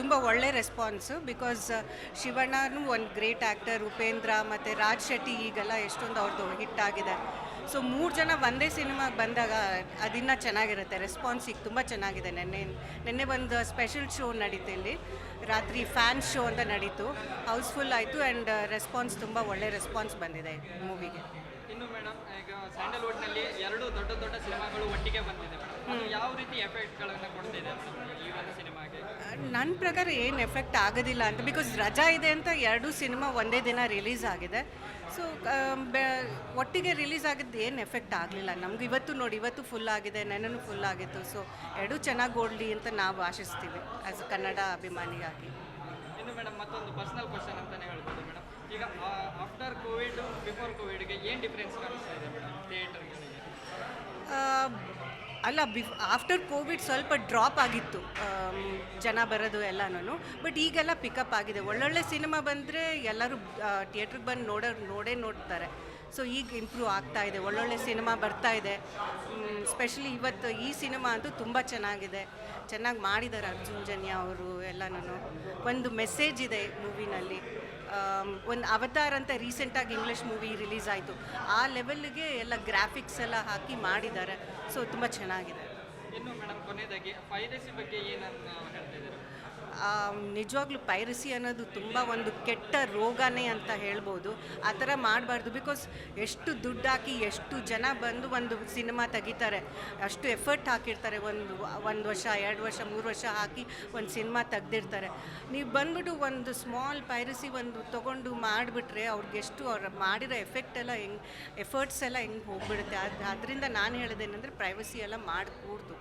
ತುಂಬ ಒಳ್ಳೆ response because ಶಿವಣ್ಣನೂ ಒಂದು ಗ್ರೇಟ್ ಆ್ಯಕ್ಟರ್ ಉಪೇಂದ್ರ ಮತ್ತು ರಾಜ್ ಶೆಟ್ಟಿ ಈಗೆಲ್ಲ ಎಷ್ಟೊಂದು ಅವ್ರದ್ದು ಹಿಟ್ ಆಗಿದೆ. ಸೊ ಮೂರು ಜನ ಒಂದೇ ಸಿನಿಮಾಗೆ ಬಂದಾಗ ಅದಿನ್ನ ಚೆನ್ನಾಗಿರುತ್ತೆ ರೆಸ್ಪಾನ್ಸ್ ಈಗ ತುಂಬ ಚೆನ್ನಾಗಿದೆ. ನೆನ್ನೆ ನೆನ್ನೆ ಒಂದು ಸ್ಪೆಷಲ್ ಶೋ ನಡೀತು ಇಲ್ಲಿ. ರಾತ್ರಿ ಫ್ಯಾನ್ ಶೋ ಅಂತ ನಡೀತು. ಹೌಸ್ಫುಲ್ ಆಯಿತು ಆ್ಯಂಡ್ ರೆಸ್ಪಾನ್ಸ್ ತುಂಬ ಒಳ್ಳೆ ರೆಸ್ಪಾನ್ಸ್ ಬಂದಿದೆ ಮೂವಿಗೆ ಇನ್ನು ಮೇಡಮ್ ಈಗ ಸ್ಯಾಂಡಲ್ವುಡ್ನಲ್ಲಿ ಎರಡು ದೊಡ್ಡ ದೊಡ್ಡ ಸಿನಿಮಾಗಳು ಒಟ್ಟಿಗೆ ಬಂದಿದೆ. ಯಾವ ರೀತಿ ಎಫೆಕ್ಟ್ಗಳನ್ನು ಕೊಡ್ತಿದೆ ಈ ಒಂದು ಸಿನಿಮಾಗೆ ನನ್ನ ಪ್ರಕಾರ ಏನು ಎಫೆಕ್ಟ್ ಆಗೋದಿಲ್ಲ ಅಂತ ಬಿಕಾಸ್ ರಜಾ ಇದೆ ಅಂತ ಎರಡೂ ಸಿನಿಮಾ ಒಂದೇ ದಿನ ರಿಲೀಸ್ ಆಗಿದೆ. ಸೊ ಒಟ್ಟಿಗೆ ರಿಲೀಸ್ ಆಗಿದ್ದು ಏನು ಎಫೆಕ್ಟ್ ಆಗಲಿಲ್ಲ. ನಮ್ಗೆ ಇವತ್ತು ನೋಡಿ, ಇವತ್ತು ಫುಲ್ ಆಗಿದೆ, ನೆನನು ಫುಲ್ ಆಗಿತ್ತು. ಸೊ ಎರಡೂ ಚೆನ್ನಾಗಿ ಓಡಲಿ ಅಂತ ನಾವು ಆಶಿಸ್ತೀವಿ ಆ್ಯಸ್ ಕನ್ನಡ ಅಭಿಮಾನಿಯಾಗಿ ಇನ್ನು ಮೇಡಮ್ ಮತ್ತೊಂದು ಪರ್ಸನಲ್ ಕ್ವಶನ್ ಅಂತಲೇ ಹೇಳ್ಬೋದು ಮೇಡಮ್ ಈಗ ಆಫ್ಟರ್ ಕೋವಿಡ್ ಬಿಫೋರ್ ಕೋವಿಡ್ಗೆ ಏನು ಡಿಫ್ರೆನ್ಸ್ ಕಾಣಿಸ್ತಾ ಇದೆ ಮೇಡಮ್ ಥಿಯೇಟರ್ಗಳಿಗೆ ಅಲ್ಲ, ಬಿಫ್ ಆಫ್ಟರ್ ಕೋವಿಡ್ ಸ್ವಲ್ಪ ಡ್ರಾಪ್ ಆಗಿತ್ತು ಜನ ಬರೋದು ಎಲ್ಲನೂ ಬಟ್ ಈಗೆಲ್ಲ ಪಿಕಪ್ ಆಗಿದೆ. ಒಳ್ಳೊಳ್ಳೆ ಸಿನಿಮಾ ಬಂದರೆ ಎಲ್ಲರೂ ಥಿಯೇಟ್ರಿಗೆ ಬಂದು ನೋಡೋ ನೋಡೇ ನೋಡ್ತಾರೆ. ಸೊ ಈಗ ಇಂಪ್ರೂವ್ ಆಗ್ತಾ ಇದೆ. ಒಳ್ಳೊಳ್ಳೆ ಸಿನಿಮಾ ಬರ್ತಾ ಇದೆ. ಸ್ಪೆಷಲಿ ಇವತ್ತು ಈ ಸಿನಿಮಾ ಅಂತೂ ತುಂಬ ಚೆನ್ನಾಗಿದೆ. ಚೆನ್ನಾಗಿ ಮಾಡಿದ್ದಾರೆ ಅರ್ಜುನ್ ಜನ್ಯ ಅವರು ಎಲ್ಲನೂ ಒಂದು ಮೆಸೇಜ್ ಇದೆ ಮೂವಿನಲ್ಲಿ ಒಂದು ಅವತಾರ್ ಅಂತ ರೀಸೆಂಟಾಗಿ ಇಂಗ್ಲೀಷ್ ಮೂವಿ ರಿಲೀಸ್ ಆಯಿತು. ಆ ಲೆವೆಲ್ಗೆ ಎಲ್ಲ ಗ್ರಾಫಿಕ್ಸ್ ಎಲ್ಲ ಹಾಕಿ ಮಾಡಿದ್ದಾರೆ. ಸೊ ತುಂಬ ಚೆನ್ನಾಗಿದೆ. ಇನ್ನು ಮೇಡಮ್ ಕೊನೆಯದಾಗಿ ಪೈರಸಿ ಬಗ್ಗೆ ಏನನ್ನು ನಿಜವಾಗ್ಲೂ ಪೈರಸಿ ಅನ್ನೋದು ತುಂಬ ಒಂದು ಕೆಟ್ಟ ರೋಗನೇ ಅಂತ ಹೇಳ್ಬೋದು. ಆ ಥರ ಮಾಡಬಾರ್ದು ಬಿಕಾಸ್ ಎಷ್ಟು ದುಡ್ಡು ಹಾಕಿ ಎಷ್ಟು ಜನ ಬಂದು ಒಂದು ಸಿನಿಮಾ ತೆಗಿತಾರೆ, ಅಷ್ಟು ಎಫರ್ಟ್ ಹಾಕಿರ್ತಾರೆ. ಒಂದು ಒಂದು ವರ್ಷ, ಎರಡು ವರ್ಷ, ಮೂರು ವರ್ಷ ಹಾಕಿ ಒಂದು ಸಿನಿಮಾ ತೆಗ್ದಿರ್ತಾರೆ. ನೀವು ಬಂದ್ಬಿಟ್ಟು ಒಂದು ಸ್ಮಾಲ್ ಪೈರಸಿ ಒಂದು ತೊಗೊಂಡು ಮಾಡಿಬಿಟ್ರೆ ಅವ್ರಿಗೆ ಎಷ್ಟು ಅವ್ರು ಮಾಡಿರೋ ಎಫೆಕ್ಟ್ ಎಲ್ಲ ಹೆಂಗೆ ಎಫರ್ಟ್ಸ್ ಎಲ್ಲ ಹೆಂಗೆ ಹೋಗ್ಬಿಡುತ್ತೆ. ಅದು, ಅದರಿಂದ ನಾನು ಹೇಳೋದೇನೆಂದರೆ ಪ್ರೈವಸಿ ಎಲ್ಲ ಮಾಡಕೂಡ್ದು